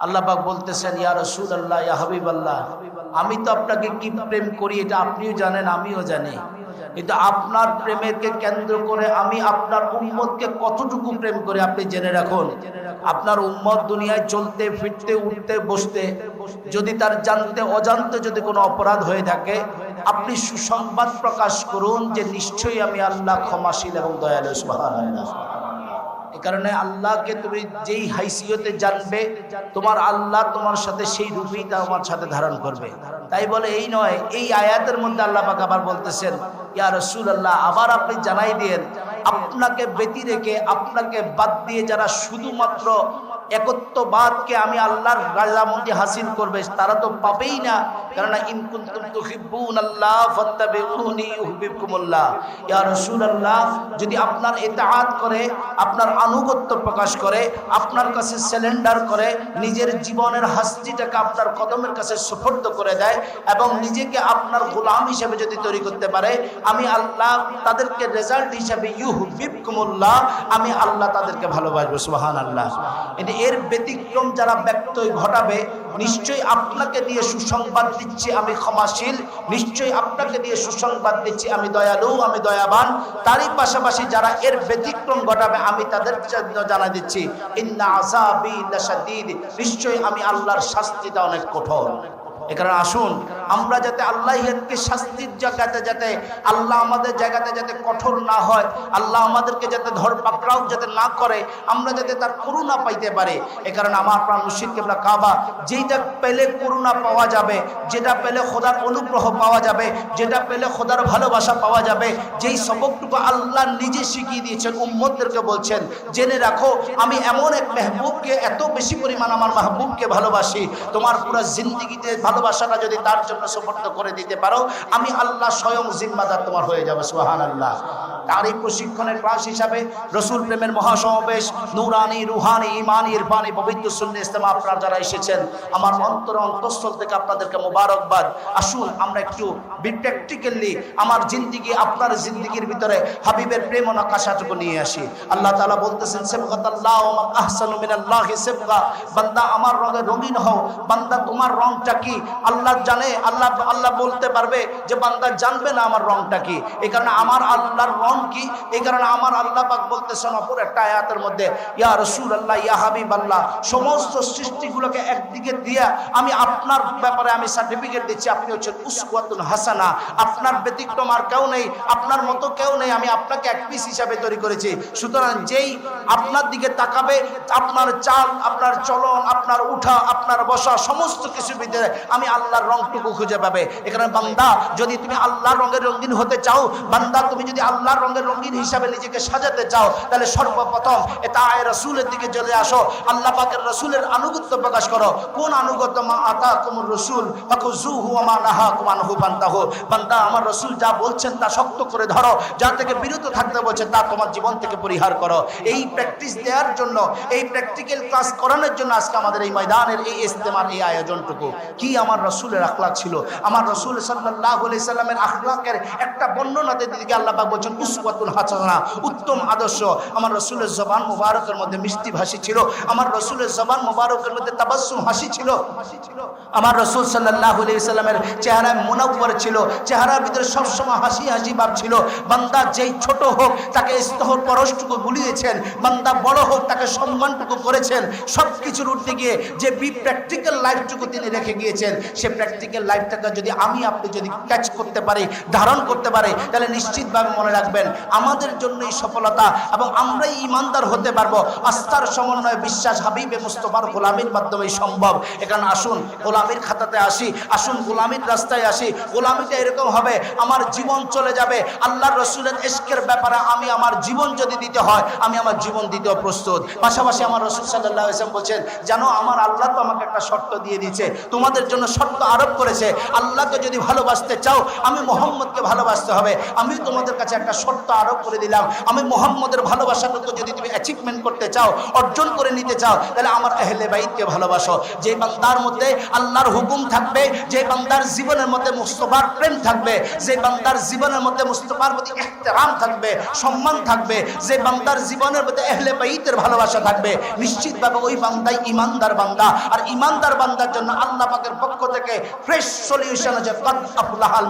আল্লাহ পাক বলতেছেন, ইয়া রসুল আল্লাহ ইয়া হাবিব আল্লাহ আমি তো আপনাকে কি প্রেম করি, এটা আপনিও জানেন, আমিও জানি। কিন্তু আপনার প্রেমেরকে কেন্দ্র করে আমি আপনার উম্মতকে কতটুকু প্রেম করি, আপনি জেনে রাখুন। আপনার উম্মত দুনিয়ায় চলতে, ফিরতে, উঠতে, বসতে, যদি তার জানতে, অজান্তে যদি কোনো অপরাধ হয়ে থাকে, আপনি সুসংবাদ প্রকাশ করুন যে নিশ্চয়ই আমি আল্লাহ ক্ষমাশীল এবং দয়ালু, সুবহানাল্লাহ। এ কারণে আল্লাহকে তুমি যেই হাইসিয়তে জানবে, তোমার আল্লাহ তোমার সাথে সেই রূপেই তোমার সাথে ধারণ করবে। তাই বলে এই নয়, এই আয়াতের মধ্যে আল্লাহ পাক আবার বলতেছেন, ইয়া রসুল আল্লাহ আবার আপনি জানাই দেন আপনাকে ব্যতি রেখে আপনাকে বাদ দিয়ে যারা শুধুমাত্র একত্ববাদকে আমি আল্লাহর রাজামন্দি হাসিল করবে, তারা তো পাবেই না। কেননা, ইন তুহিব্বুন আল্লাহ ফাত্তাবিউনি ইউহিব্বুকুমুল্লাহ। ইয়া রাসূলুল্লাহ, যদি আপনার ইতাআত করে, আপনার আনুগত্য প্রকাশ করে, আপনার কাছে স্যালেন্ডার করে, নিজের জীবনের হাস্তিটাকে আপনার কদমের কাছে সুপর্দ করে দেয় এবং নিজেকে আপনার গোলাম হিসেবে যদি তৈরি করতে পারে, আমি আল্লাহ তাদেরকে রেজাল্ট হিসেবে ইউহিব্বুকুমুল্লাহ, আমি আল্লাহ তাদেরকে ভালোবাসবো, সুবহানাল্লাহ। কিন্তু এর ব্যতিক্রম যারা ব্যক্ত ঘটাবে, নিশ্চয়ই আপনাকে দিয়ে সুসংবাদ দিচ্ছি আমি ক্ষমাশীল, নিশ্চয়ই আপনাকে দিয়ে সুসংবাদ দিচ্ছি আমি দয়ালু, আমি দয়াবান। তারই পাশাপাশি যারা এর ব্যতিক্রম ঘটাবে, আমি তাদের জন্য জানা দিচ্ছি, ইন্না নিশ্চয়ই আমি আল্লাহর শাস্তিটা অনেক কঠোর। এখানে আসুন আমরা যাতে আল্লাহকে শাস্তির জায়গাতে যাতে আল্লাহ আমাদের জায়গাতে যাতে কঠোর না হয়, আল্লাহ আমাদেরকে যাতে ধর পাকড়াও যাতে না করে, আমরা যাতে তার করুণা পাইতে পারে। এ কারণে আমার প্রাণ মুর্শিদ কেবলা কাবা, যেইটা পেলে করুণা পাওয়া যাবে, যেটা পেলে খোদার অনুগ্রহ পাওয়া যাবে, যেটা পেলে খোদার ভালোবাসা পাওয়া যাবে, যেই সবকটুকু আল্লাহ নিজে শিখিয়ে দিয়েছেন উম্মদদেরকে বলছেন, জেনে রাখো, আমি এমন এক মেহবুবকে এত বেশি পরিমাণ আমার মাহবুবকে ভালোবাসি, তোমার পুরো জিন্দিগিতে ভালোবাসাটা যদি তার জন্য সমর্থ করে দিতে পারো, আমি আল্লাহ স্বয়ং জিম্মাদার তোমার হয়ে যাবে সোহান আল্লাহ তার এই প্রশিক্ষণের ক্লাস হিসাবে রসুল প্রেমের মহাসমাবেশ, নুরানি, রুহানি, ইমানি, ইরফানি, পবিত্র সুন্নি ইস্তেমা আপনারা যারা এসেছেন, আমার অন্তর অন্তঃস্থল থেকে আপনাদেরকে মোবারকবাদ। আসুন, আমরা একটু প্র্যাকটিক্যালি আমার জিন্দিগি, আপনার জিন্দিগির ভিতরে হাবিবের প্রেম নকাশাটুকু নিয়ে আসি। আল্লাহ তাআলা বলতেছেন সেবকাত বান্দা আমার রঙে রঙিন হও, বান্দা তোমার রংটা কি? আল্লাহ জানে আল্লাহ আল্লাহ বলতে পারবে যে বান্দা জানবে না আমার রংটা কি। এই কারণে আমার আল্লাহর রং কি? এই কারণে আমার আল্লাহ পাক বলতেছেন অপর একটা আয়াতের মধ্যে, ইয়া রসুল আল্লাহ ইয়া হাবিব আল্লাহ সমস্ত সৃষ্টিগুলোকে একদিকে দিয়া আমি আপনার ব্যাপারে আমি সার্টিফিকেট দিচ্ছি, আপনি হচ্ছেন উসওয়াতুল হাসানা। আপনার ব্যতিক্রম আর কেউ নেই, আপনার মতো কেউ নেই, আমি আপনাকে এক পিস হিসাবে তৈরি করেছি। সুতরাং যেই আপনার দিকে তাকাবে, আপনার চাল, আপনার চলন, আপনার উঠা, আপনার বসা, সমস্ত কিছুর ভিতরে আমি আল্লাহর রংটুকু খুঁজে পাবে। এখানে বান্দা, যদি তুমি আল্লাহর রঙের রঙিন হতে চাও, বান্দা, তুমি যদি আল্লাহর রঙের রঙিন হিসাবে নিজেকে সাজাতে চাও, তাহলে সর্বপ্রথম এটা আয় রসুলের দিকে চলে আসো। আল্লাহ পাকের রসুলের আনুগত্য প্রকাশ করো। কোন আনুগত্য? মা আতা কুমুর রসুল বান্দা, আমার রসুল যা বলছেন তা শক্ত করে ধরো। যা থেকে বিরত থাকতে বলছে তা তোমার জীবন থেকে পরিহার করো। এই প্র্যাকটিস দেওয়ার জন্য, এই প্র্যাকটিক্যাল ক্লাস করানোর জন্য আজকে আমাদের এই ময়দানের এই ইস্তেমার এই আয়োজনটুকু। কি আমার রসুলের আখলাক আমার রসুল সাল্লাহ সাল্লামের আখলাকের একটা বর্ণনাতে দিকে আল্লাহ পাক বলছেন, উসওয়াতুল হাসানা, উত্তম আদর্শ। আমার রসুলের জবান মুবারকের মধ্যে মিষ্টি ভাষী ছিল। আমার রসুলের জবান মুবারকের মধ্যে তাবাসুম হাসি ছিল। আমার রসুল সাল্লাহ সাল্লামের চেহারায় মুনাব্বর ছিল। চেহারার ভিতরে সবসময় হাসি হাসি ভাব ছিল। বান্দা যেই ছোট হোক, তাকে স্তহর পরশটুকু গুলিয়েছেন বান্দা বড় হোক, তাকে সম্মানটুকু করেছেন। সব কিছুর উঠতে গিয়ে যে বি প্র্যাকটিক্যাল লাইফটুকু তিনি রেখে গিয়েছেন, সে প্র্যাকটিক্যাল লাইফটাকে যদি আমি, আপনি যদি ক্যাচ করতে পারি, ধারণ করতে পারি, তাহলে নিশ্চিতভাবে মনে রাখবেন আমাদের জন্য এই সফলতা এবং আমরাই ইমানদার হতে পারব। আস্থার সমন্বয় বিশ্বাস হাবিবে মুস্তফার গোলামির মাধ্যমে সম্ভব। এখানে আসুন, গোলামির খাতাতে আসি, আসুন, গোলামির রাস্তায় আসি। গোলামিটা এরকম হবে, আমার জীবন চলে যাবে। আল্লাহ রসুলের এশকের ব্যাপারে আমি আমার জীবন যদি দিতে হয়, আমি আমার জীবন দিতেও প্রস্তুত। পাশাপাশি আমার রসুল সাল্লাহ বলছেন, জানো, আমার আল্লাহ তো আমাকে একটা শর্ত দিয়ে দিচ্ছে তোমাদের জন্য শর্ত আরোপ করেছে। আল্লাহকে যদি ভালোবাসতে চাও, আমি মোহাম্মদকে ভালোবাসতে হবে। আমি তোমাদের কাছে একটা শর্ত আরোপ করে দিলাম। আমি মোহাম্মদের ভালোবাসাটুকু যদি তুমি অ্যাচিভমেন্ট করতে চাও, অর্জন করে নিতে চাও, তাহলে আমার এহলে বাইদকে ভালোবাসো। যে বান্দার মধ্যে আল্লাহর হুকুম থাকবে, যে বান্দার জীবনের মধ্যে মুস্তফার প্রেম থাকবে, যে বান্দার জীবনের মধ্যে মুস্তফার প্রতি এহতেরাম থাকবে, সম্মান থাকবে, যে বান্দার জীবনের মধ্যে এহলে বাইতের ভালোবাসা থাকবে, নিশ্চিতভাবে ওই বান্দাই ইমানদার বান্দা। আর ইমানদার বান্দার জন্য আল্লাহ পাকের পক্ষ থেকে ফ্রেশ সলিউশন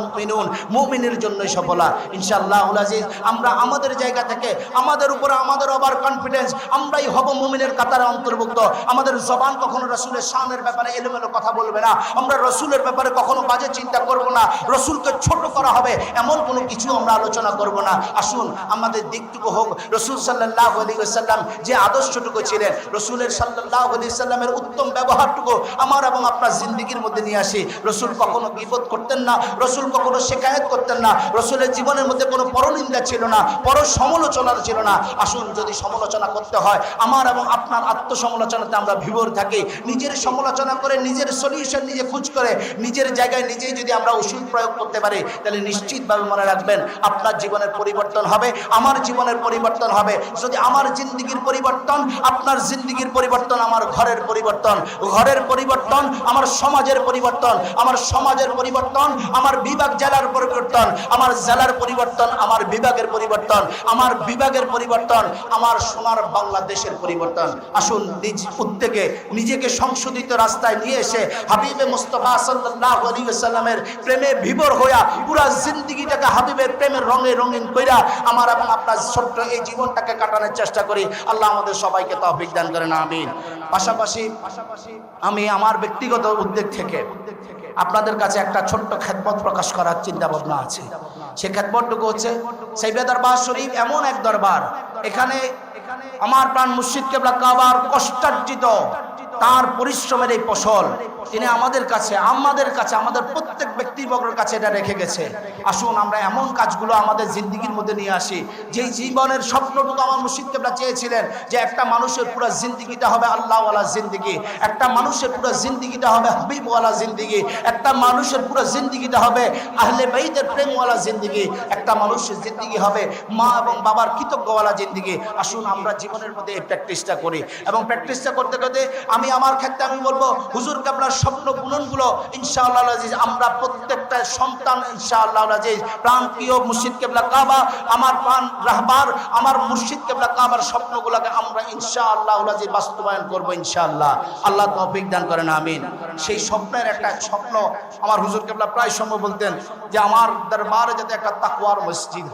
মুমিনুন মুমিনের সফলা। ইনশাআল্লাহ আজিজ, আমরা আমাদের জায়গা থেকে, আমাদের উপরে আমাদের ওভার কনফিডেন্স আমরাই হব মুমিনের কাতারে অন্তর্ভুক্ত। আমাদের জবান কখনো রসুলের শানের ব্যাপারে এলোমেলো কথা বলবে না। আমরা রসুলের ব্যাপারে কখনো বাজে চিন্তা করব না। রসুলকে ছোট করা হবে, এমন কোনো কিছু আমরা আলোচনা করব না। আসুন, আমাদের দিকটুকু হোক। রসুল সাল্লাহ আলী সাল্লাম যে আদর্শটুকু ছিলেন, রসুলের সাল্লাহ আলী সাল্লামের উত্তম ব্যবহারটুকু আমার এবং আপনার জিন্দিগির মধ্যে নিয়ে আসি। রসুল কখনো বিপদ করতেন না, রসুল কখনো শেখায়ত করতেন না, রসুলের জীবনের মধ্যে কোনো পরনিন্দা ছিল না পর সমালোচনা ছিল না। আসুন যদি সমালোচনা করতে হয়, আমার এবং আপনার আত্মসমালোচনাতে আমরা বিভোর থাকি। নিজের সমালোচনা করে, নিজের সলিউশন নিজে খুঁজ করে, নিজের জায়গায় নিজেই যদি আমরা ওষুধ প্রয়োগ করতে পারি, তাহলে নিশ্চিতভাবে মনে রাখবেন, আপনার জীবনের পরিবর্তন হবে, আমার জীবনের পরিবর্তন হবে। যদি আমার জিন্দিগির পরিবর্তন, আপনার জিন্দিগির পরিবর্তন, আমার ঘরের পরিবর্তন ঘরের পরিবর্তন, আমার সমাজের পরিবর্তন, আমার সমাজের পরিবর্তন, আমার বিভাগ জেলার পরিবর্তন, আমার জেলার পরিবর্তন, আমার বিভাগের পরিবর্তন, আমার বিভাগের পরিবর্তন, আমার সোনার বাংলাদেশের পরিবর্তন। আসুন নিজ উদ্যোগে নিজেকে সংশোধিত রাস্তায় নিয়ে এসে হাবিবে মুস্তফা সাল্লাহ সাল্লামের প্রেমে বিভোর হইয়া পুরা জিন্দিগিটাকে হাবিবের প্রেমের রঙে রঙিন কইরা আমার এবং আপনার ছোট্ট এই জীবনটাকে কাটানোর চেষ্টা করি। আল্লাহ আমাদের সবাইকে তহবিক দান করেন, আমিন। পাশাপাশি আমি আমার ব্যক্তিগত উদ্যোগ থেকে আপনাদের কাছে একটা ছোট্ট খেদমত প্রকাশ করার চিন্তা ভাবনা আছে। সে খেদমতটুকু হচ্ছে সেই দরবার শরীফ এমন এক দরবার, এখানে আমার প্রাণ মুর্শিদ কেবলা কাবার কষ্টার্জিত তার পরিশ্রমের এই ফসল তিনি আমাদের কাছে আমাদের কাছে, আমাদের প্রত্যেক ব্যক্তিবর্গের কাছে এটা রেখে গেছে। আসুন, আমরা এমন কাজগুলো আমাদের জিন্দিগির মধ্যে নিয়ে আসি। যেই জীবনের স্বপ্নটুকু আমার মুর্শিদ কেবলা চেয়েছিলেন যে একটা মানুষের পুরো জিন্দিগিটা হবে আল্লাহওয়ালা জিন্দিগি, একটা মানুষের পুরো জিন্দিগিটা হবে হাবিবওয়ালা জিন্দিগি, একটা মানুষের পুরো জিন্দিগিটা হবে আহলে বাইদের প্রেমওয়ালা জিন্দিগি, একটা মানুষের জিন্দিগি হবে মা এবং বাবার কৃতজ্ঞওয়ালা জিন্দিগি। আসুন, আমরা জীবনের মধ্যে এই প্র্যাকটিসটা করি এবং প্র্যাকটিসটা করতে করতে আমি আমার ক্ষেত্রে আমি বলব হুজুর কাবলার স্বপ্ন পূরণগুলো, ইনশাআল্লাহ আমরা প্রত্যেকটা সন্তান ইনশাআল্লাহ প্রাণ প্রিয় মুর্শিদ কেবলা কাবা, আমার প্রাণ রাহবার, আমার মুর্শিদ কেবলা কাবার আমরা ইনশাআল্লাহ বাস্তবায়ন করব ইনশাআল্লাহ। আল্লাহ তৌফিক দান করেন, আমিন। সেই স্বপ্নের একটা স্বপ্ন আমার হুজুর কেবলা প্রায় সময় বলতেন যে, আমার দরবারে যাতে একটা তাকওয়ার মসজিদ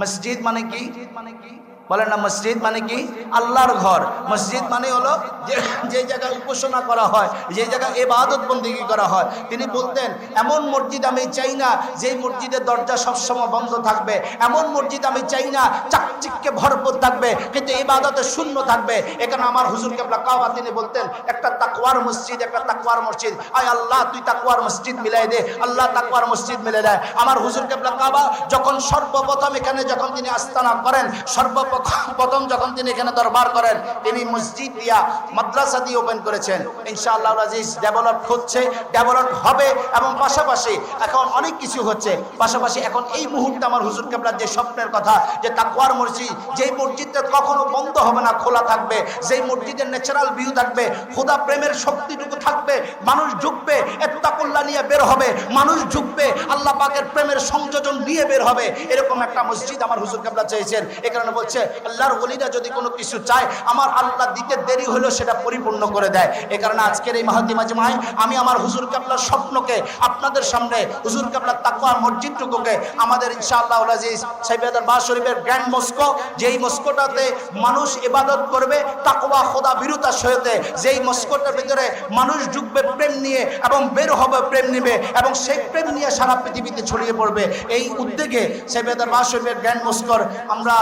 মসজিদ মানে কি মানে কি? বলেন না মসজিদ মানে কি? আল্লাহর ঘর। মসজিদ মানে হলো যে যে জায়গায় উপাসনা করা হয়, যে জায়গায় এবাদত বন্দিগি করা হয়। তিনি বলতেন, এমন মসজিদ আমি চাই না, যেই মসজিদের দরজা সবসময় বন্ধ থাকবে। এমন মসজিদ আমি চাই না চাকচিককে ভরপুর থাকবে, কিন্তু এবাদতে শূন্য থাকবে। এখানে আমার হুজুর কেবলা কাবা তিনি বলতেন, একটা তাকওয়ার মসজিদ, একটা তাকওয়ার মসজিদ। আয় আল্লাহ, তুই তাকওয়ার মসজিদ মিলাই দে, আল্লাহ তাকওয়ার মসজিদ মিলে দেয়। আমার হুজুর কেবলা কাবা যখন সর্বপ্রথম এখানে যখন তিনি আস্তানা করেন, সর্বপ্রথম প্রথম যখন তিনি এখানে দরবার করেন, তিনি মসজিদ দিয়া মাদ্রাসা দিয়ে ওপেন করেছেন। ইনশাআল্লাহ আজিজ, ডেভেলপ হচ্ছে, ডেভেলপ হবে এবং পাশাপাশি এখন অনেক কিছু হচ্ছে। পাশাপাশি এখন এই মুহূর্তে আমার হুজুর কেবলার যে স্বপ্নের কথা, যে তাকুয়ার মসজিদ, যেই মসজিদটা কখনো বন্ধ হবে না, খোলা থাকবে, যেই মসজিদের ন্যাচারাল ভিউ থাকবে, খোদা প্রেমের শক্তিটুকু থাকবে, মানুষ ঝুঁকবে এত্তাকুল্লা নিয়ে বের হবে, মানুষ ঝুঁকবে, আল্লাহ পাকের প্রেমের সংযোজন নিয়ে বের হবে, এরকম একটা মসজিদ আমার হুজুর কেবলা চেয়েছেন। এ কারণে বলছে, আল্লাহর ওলিরা যদি কোনো কিছু চায়, আমার আল্লাহ দিতে দেরি হলেও সেটা পরিপূর্ণ করে দেয়। এ কারণে আজকের এই মাহাতি মাজমায় আমি আমার হুজুর কাবলার স্বপ্নকে আপনাদের সামনে, হুজুর কাবলার তাকুয়ার মসজিদটুকুকে, আমাদের ইনশাআল্লাহ আজিজ সাইবাদার বা শরীফের গ্র্যান্ড মস্কো, যেই মস্কোটাতে মানুষ ইবাদত করবে তাকুয়া খোদা বিরুতা সহিতে যেই মস্কোটার ভিতরে মানুষ ঢুকবে প্রেম নিয়ে এবং বের হবে, প্রেম নিবে এবং সেই প্রেম নিয়ে সারা পৃথিবীতে ছড়িয়ে পড়বে। এই উদ্যোগে সাইবাদার বা শরীফের গ্র্যান্ড মস্কোর, আমরা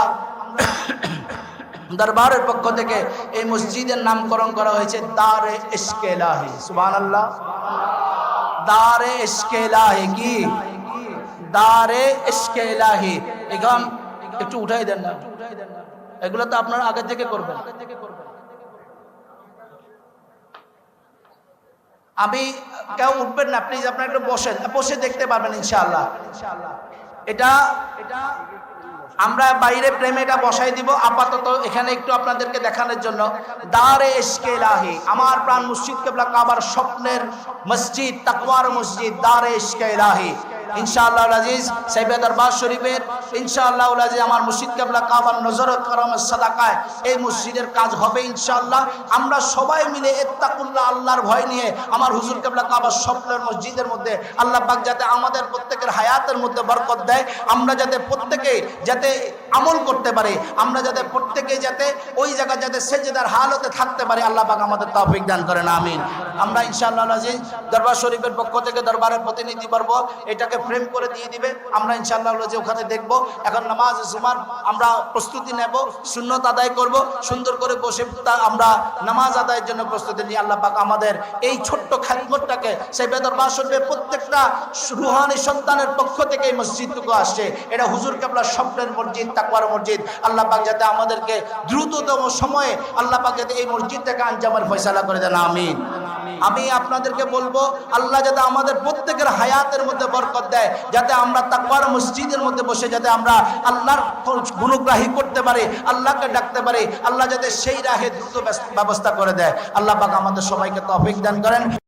দরবারের পক্ষ থেকে এই মসজিদের নামকরণ করা হয়েছে দারে ইস্কেলাহি সুবান আল্লাহ দারে ইস্কেলাহি কি? দারে ইস্কেলাহি এখন একটু উঠাই দেন না। এগুলো তো আপনারা আগে থেকে করবেন। আমি, কেউ উঠবেন না প্লিজ আপনারা একটু বসেন, বসে দেখতে পারবেন ইনশাআল্লাহ। এটা এটা আমরা বাইরে প্রেমে এটা বসাই দিব, আপাতত এখানে একটু আপনাদেরকে দেখানোর জন্য। দারে এসকে ইলাহি, আমার প্রাণ মসজিদ কেবলা কাবার স্বপ্নের মসজিদ, তাকওয়ার মসজিদ, দারে এসকে ইলাহি। ইনশাআল্লাহ ইনশাআল্লাহ মসজিদের আমরা সবাই মিলে আল্লাহর ভয় নিয়ে আমার হুজুর মসজিদের মধ্যে আল্লাহ যাতে আমাদের প্রত্যেকের হায়াতের মধ্যে বরকত দেয়, আমরা যাতে প্রত্যেকে যাতে আমল করতে পারে, আমরা যাতে প্রত্যেকে যাতে ওই জায়গায় যাতে সেজেদার হালতে থাকতে পারে, আল্লাহ আমাদের তৌফিক দান করেন, আমিন। আমরা ইনশাআল্লাহ দরবার শরীফের পক্ষ থেকে দরবারের প্রতিনিধি বর্গ, এটাকে ফ্রেম করে দিয়ে দিবে, আমরা ইনশাআল্লাহ যে ওখানে দেখব। এখন নামাজ জুমার আমরা প্রস্তুতি নেব, সুন্নত আদায় করব, সুন্দর করে বসে আমরা নামাজ আদায়ের জন্য প্রস্তুতি নিই। আল্লাহ পাক আমাদের এই ছোট্ট খাদমতটাকে সেই শরীফের প্রত্যেকটা রুহানি সন্তানের পক্ষ থেকে এই মসজিদটুকু আসছে। এটা হুজুর কেবলার স্বপ্নের মসজিদ, তাকওয়ার মসজিদ। আল্লাহ পাক যাতে আমাদেরকে দ্রুততম সময়ে আল্লাহ পাক যাতে এই মসজিদটাকে আঞ্জামের ফয়সালা করে দেন, আমিন। আমি আপনাদেরকে বলব, আল্লাহ যাতে আমাদের প্রত্যেকের হায়াতের মধ্যে বরকত দেয়, যাতে আমরা তাকবার মসজিদের মধ্যে বসে যাতে আমরা আল্লাহর গুণগ্রাহী করতে পারি, আল্লাহকে ডাকতে পারি, আল্লাহ যাতে সেই রাহে দ্রুত ব্যবস্থা করে দেয়। আল্লাহ পাক আমাদের সবাইকে তফিক দান করেন।